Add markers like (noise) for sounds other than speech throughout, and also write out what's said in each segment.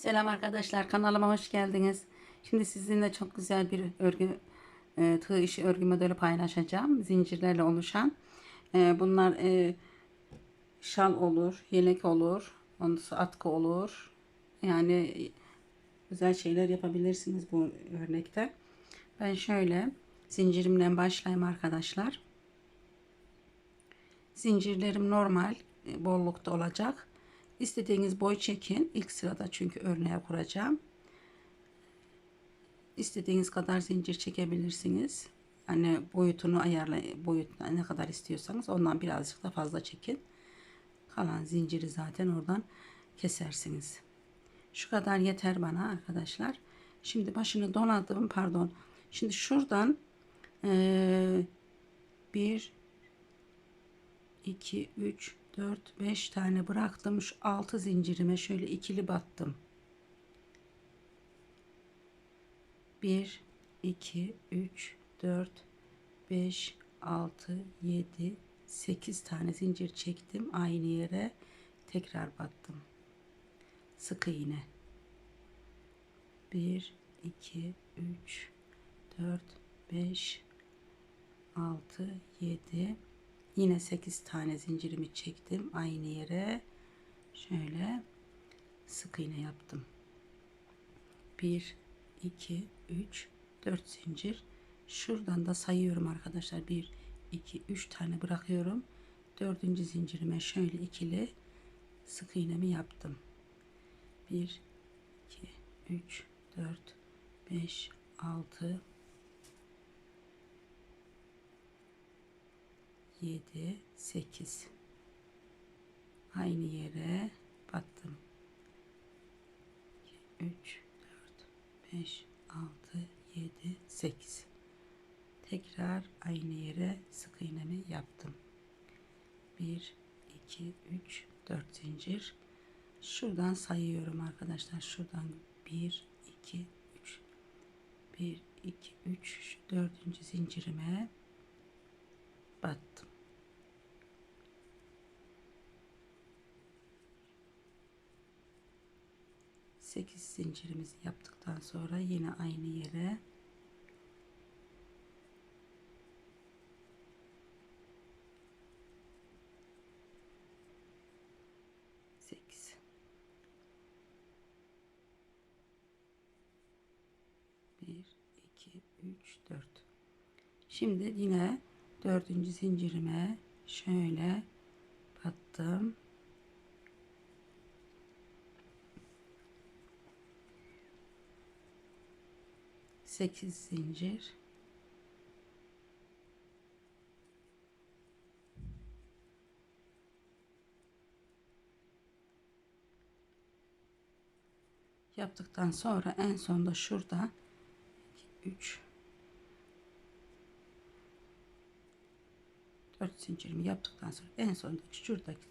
Selam arkadaşlar kanalıma hoş geldiniz. Şimdi sizinle çok güzel bir örgü e, tığ işi örgü modeli paylaşacağım. Zincirlerle oluşan. E, bunlar e, şal olur, yelek olur, ondan atkı olur. Yani güzel şeyler yapabilirsiniz bu örnekte. Ben şöyle zincirimden başlayayım arkadaşlar. Zincirlerim normal e, bollukta olacak. İstediğiniz boy çekin. İlk sırada çünkü örneğe kuracağım. İstediğiniz kadar zincir çekebilirsiniz. Hani boyutunu ayarla, boyut ne kadar istiyorsanız ondan birazcık da fazla çekin. Kalan zinciri zaten oradan kesersiniz. Şu kadar yeter bana arkadaşlar. Şimdi başını donadım pardon. Şimdi şuradan eee, bir 2 3 4 5 tane bıraktım. Şu 6 zincirime şöyle ikili battım. 1 2 3 4 5 6 7 8 tane zincir çektim aynı yere tekrar battım. Sık iğne. 1 2 3 4 5 6 7 Yine 8 tane zincirimi çektim aynı yere. Şöyle sık iğne yaptım. 1 2 3 4 zincir. Şuradan da sayıyorum arkadaşlar. 1 2 3 tane bırakıyorum. Dördüncü zincirime şöyle ikili sık iğnemi yaptım. 1 2 3 4 5 6 7 8 aynı yere battım. 3 4 5 6 7 8 tekrar aynı yere sık iğnemi yaptım. 1 2 3 4 zincir. Şuradan sayıyorum arkadaşlar. Şuradan 1 2 3 1 2 3 dördüncü zincirime battım 8 zincirimizi yaptıktan sonra yine aynı yere sekiz. Bir iki üç dört. Şimdi yine dördüncü zincirime şöyle battım 8 zincir. Yaptıktan sonra en sonda şurada 3 4 zincirimi yaptıktan sonra en sonda şuradaki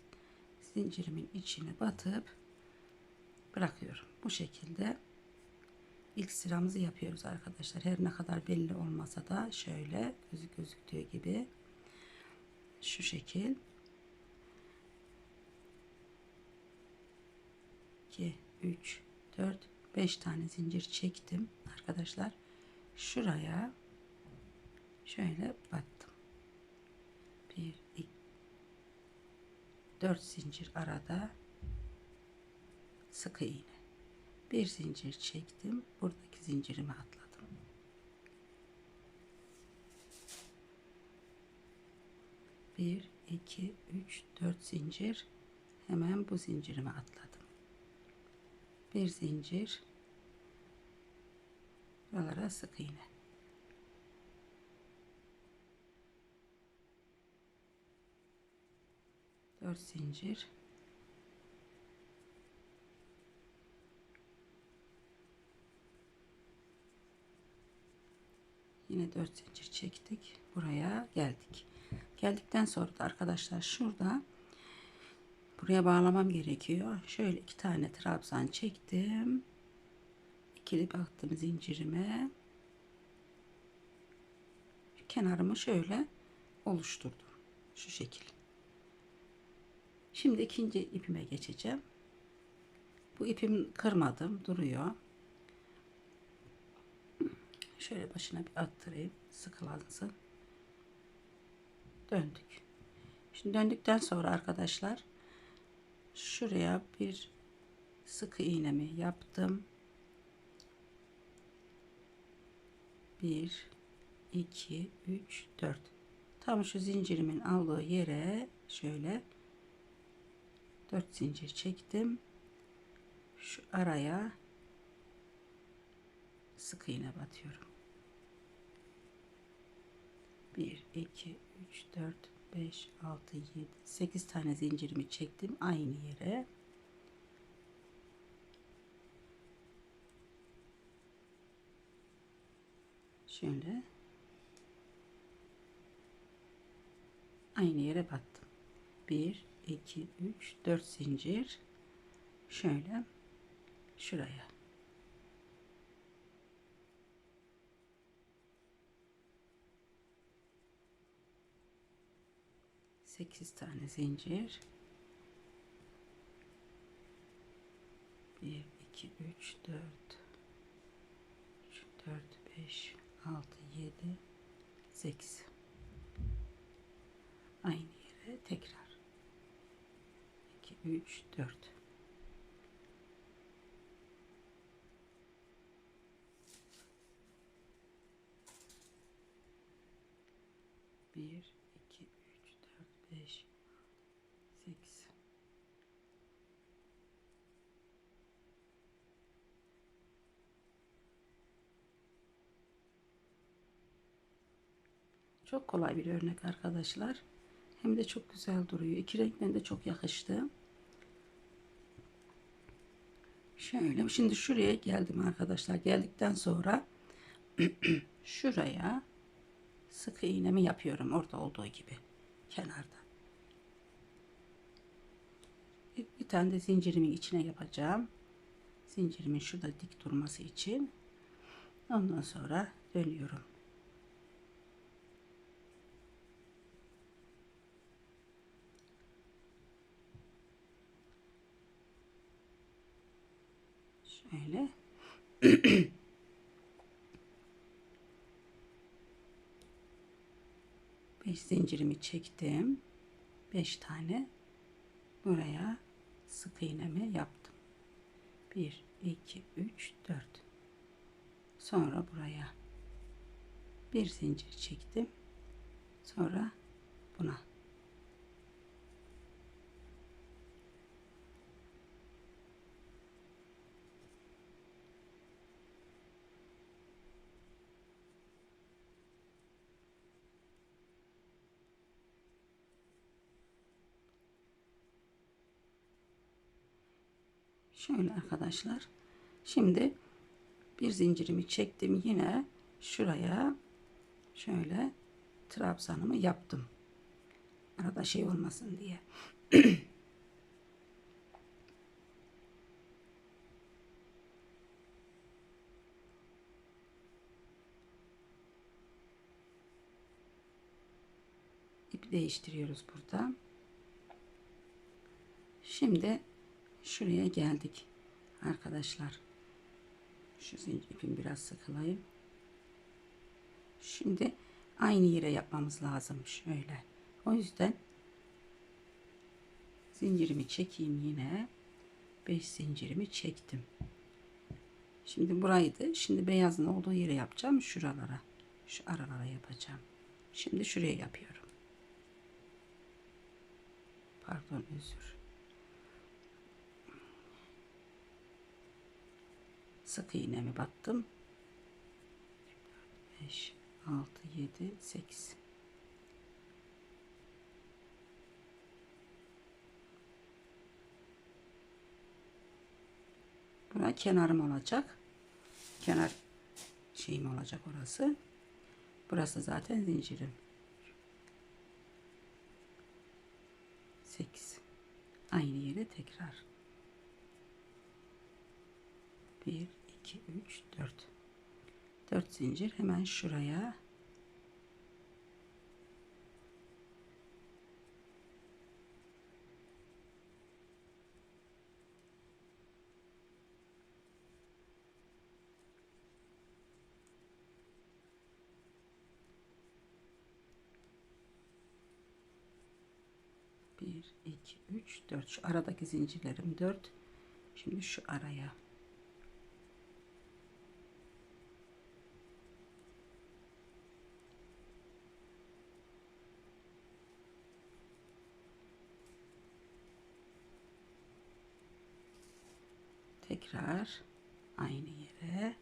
zincirimin içine batıp bırakıyorum. Bu şekilde ilk sıramızı yapıyoruz arkadaşlar. Her ne kadar belli olmasa da şöyle gözü gözüktüğü gibi şu şekil 2 3 4 5 tane zincir çektim arkadaşlar. Şuraya şöyle battım. 1 2 4 zincir arada sık iğne bir zincir çektim. Buradaki zincirimi atladım. Bir iki üç dört zincir. Hemen bu zincirimi atladım. Bir zincir. Buralara sık iğne. Dört zincir Yine 4 zincir çektik. Buraya geldik. Geldikten sonra da arkadaşlar şurada buraya bağlamam gerekiyor. Şöyle iki tane trabzan çektim. İkili baktım zincirime. Kenarımı şöyle oluşturdum. Şu şekil. Şimdi ikinci ipime geçeceğim. Bu ipim kırmadım. Duruyor. Şöyle başına bir attırayım. Sıkılansın. Döndük. Şimdi döndükten sonra arkadaşlar şuraya bir sık iğnemi yaptım. 1 2 3 4 tam şu zincirimin aldığı yere şöyle 4 zincir çektim şu araya sık iğne batıyorum 1 2 3 4 5 6 7 8 tane zincirimi çektim aynı yere. Şöyle. Aynı yere battım. 1 2 3 4 zincir. Şöyle. Şuraya sekiz tane zincir. Bir iki üç dört. Üç dört beş altı yedi sekiz. Aynı yere tekrar. 2 3 4 1 2 3 4 5 8 Çok kolay bir örnek arkadaşlar. Hem de çok güzel duruyor. İki renkten de çok yakıştı. Şöyle şimdi şuraya geldim arkadaşlar. Geldikten sonra (clears throat) şuraya sık iğnemi yapıyorum. Orada olduğu gibi. Kenarda. Bir, bir tane de zincirimin içine yapacağım. Zincirimin şurada dik durması için. Ondan sonra dönüyorum. Şöyle. (clears throat) Beş zincirimi çektim. Beş tane buraya sık iğnemi yaptım. Bir, iki, üç, dört. Sonra buraya bir zincir çektim. Sonra buna Şöyle arkadaşlar. Şimdi bir zincirimi çektim. Yine şuraya şöyle trabzanımı yaptım. Arada şey olmasın diye. (clears throat) İp değiştiriyoruz burada. Şimdi şuraya geldik arkadaşlar. Şu zincir ipimi biraz sıkılayım. Şimdi aynı yere yapmamız lazım. Şöyle. O yüzden zincirimi çekeyim yine. 5 zincirimi çektim. Şimdi buraydı şimdi beyazın olduğu yere yapacağım. Şuralara. Şu aralara yapacağım. Şimdi şuraya yapıyorum. Pardon özür sık iğnemi battım 5 6 7 8 Buna kenarım olacak. Kenar şeyim olacak orası. Burası zaten zincirim. 8 aynı yere tekrar 1 2 3 4 4 zincir hemen şuraya Bir, iki, üç, dört. Şu aradaki zincirlerim dört. Şimdi şu araya Tekrar aynı yere.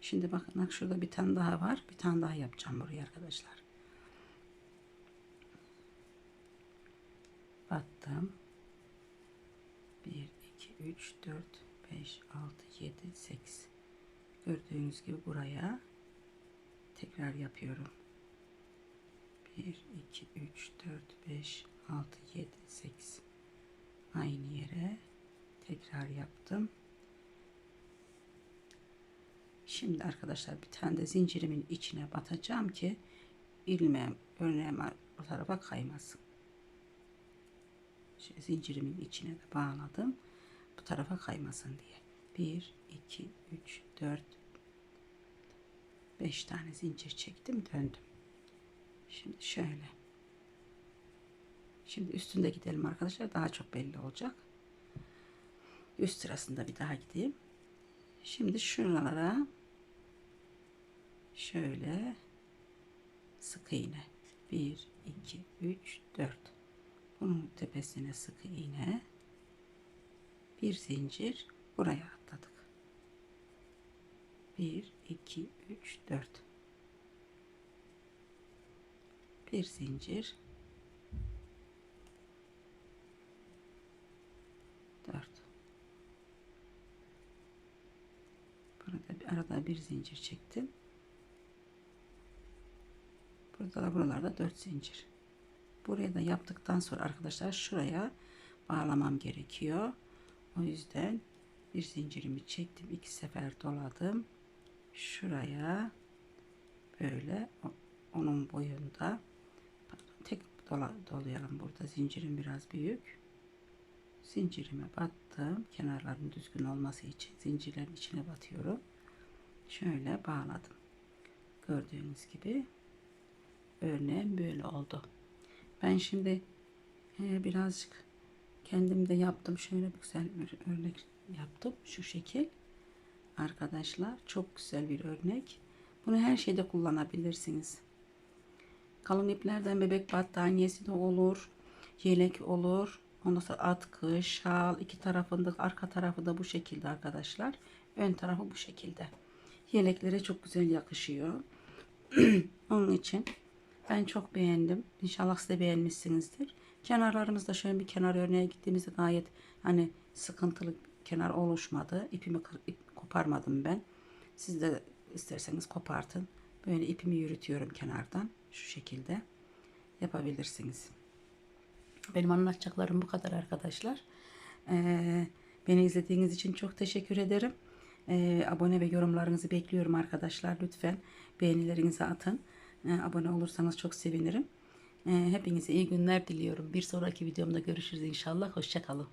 Şimdi bakın bak şurada bir tane daha var. Bir tane daha yapacağım buraya arkadaşlar. Battım. 1, 2, 3, 4, 5, 6, 7, 8. Gördüğünüz gibi buraya tekrar yapıyorum. 1, 2, 3, 4, 5, 6, 7, 8. Aynı yere tekrar yaptım. Şimdi arkadaşlar bir tane de zincirimin içine batacağım ki ilmeğim örneğim o tarafa kaymasın. Şöyle zincirimin içine de bağladım. Bu tarafa kaymasın diye. 1, 2, 3, 4, 5 tane zincir çektim döndüm. Şimdi şöyle. Şimdi üstünde gidelim arkadaşlar. Daha çok belli olacak. Üst sırasında bir daha gideyim. Şimdi şuralara şöyle sık iğne. 1 2 3 4 bunun tepesine sık iğne. Bir zincir buraya atladık. 1 2 3 4 bir zincir. 4 Burada arada bir zincir çektim. Burada da buralarda 4 zincir. Buraya da yaptıktan sonra arkadaşlar şuraya bağlamam gerekiyor. O yüzden bir zincirimi çektim. iki sefer doladım. Şuraya böyle onun boyunda tek dola, dolayalım burada zincirim biraz büyük zincirime battım kenarların düzgün olması için zincirlerin içine batıyorum şöyle bağladım gördüğünüz gibi örneğim böyle oldu. Ben şimdi e, birazcık kendim de yaptım. Şöyle bir güzel bir örnek yaptım. Şu şekil. Arkadaşlar çok güzel bir örnek. Bunu her şeyde kullanabilirsiniz. Kalın iplerden bebek battaniyesi de olur yelek olur. Ondan sonra atkı, şal iki tarafında arka tarafı da bu şekilde arkadaşlar. Ön tarafı bu şekilde. Yeleklere çok güzel yakışıyor. (clears throat) Onun için ben çok beğendim. İnşallah siz de beğenmişsinizdir. Kenarlarımızda şöyle bir kenar örneğe gittiğimizde gayet hani sıkıntılı kenar oluşmadı. İpimi ip koparmadım ben. Siz de isterseniz kopartın. Böyle ipimi yürütüyorum kenardan. Şu şekilde yapabilirsiniz. Benim anlatacaklarım bu kadar arkadaşlar. Ee, beni izlediğiniz için çok teşekkür ederim. Ee, abone ve yorumlarınızı bekliyorum arkadaşlar. Lütfen beğenilerinizi atın. Ee, abone olursanız çok sevinirim. Ee, hepinize iyi günler diliyorum. Bir sonraki videomda görüşürüz inşallah. Hoşçakalın.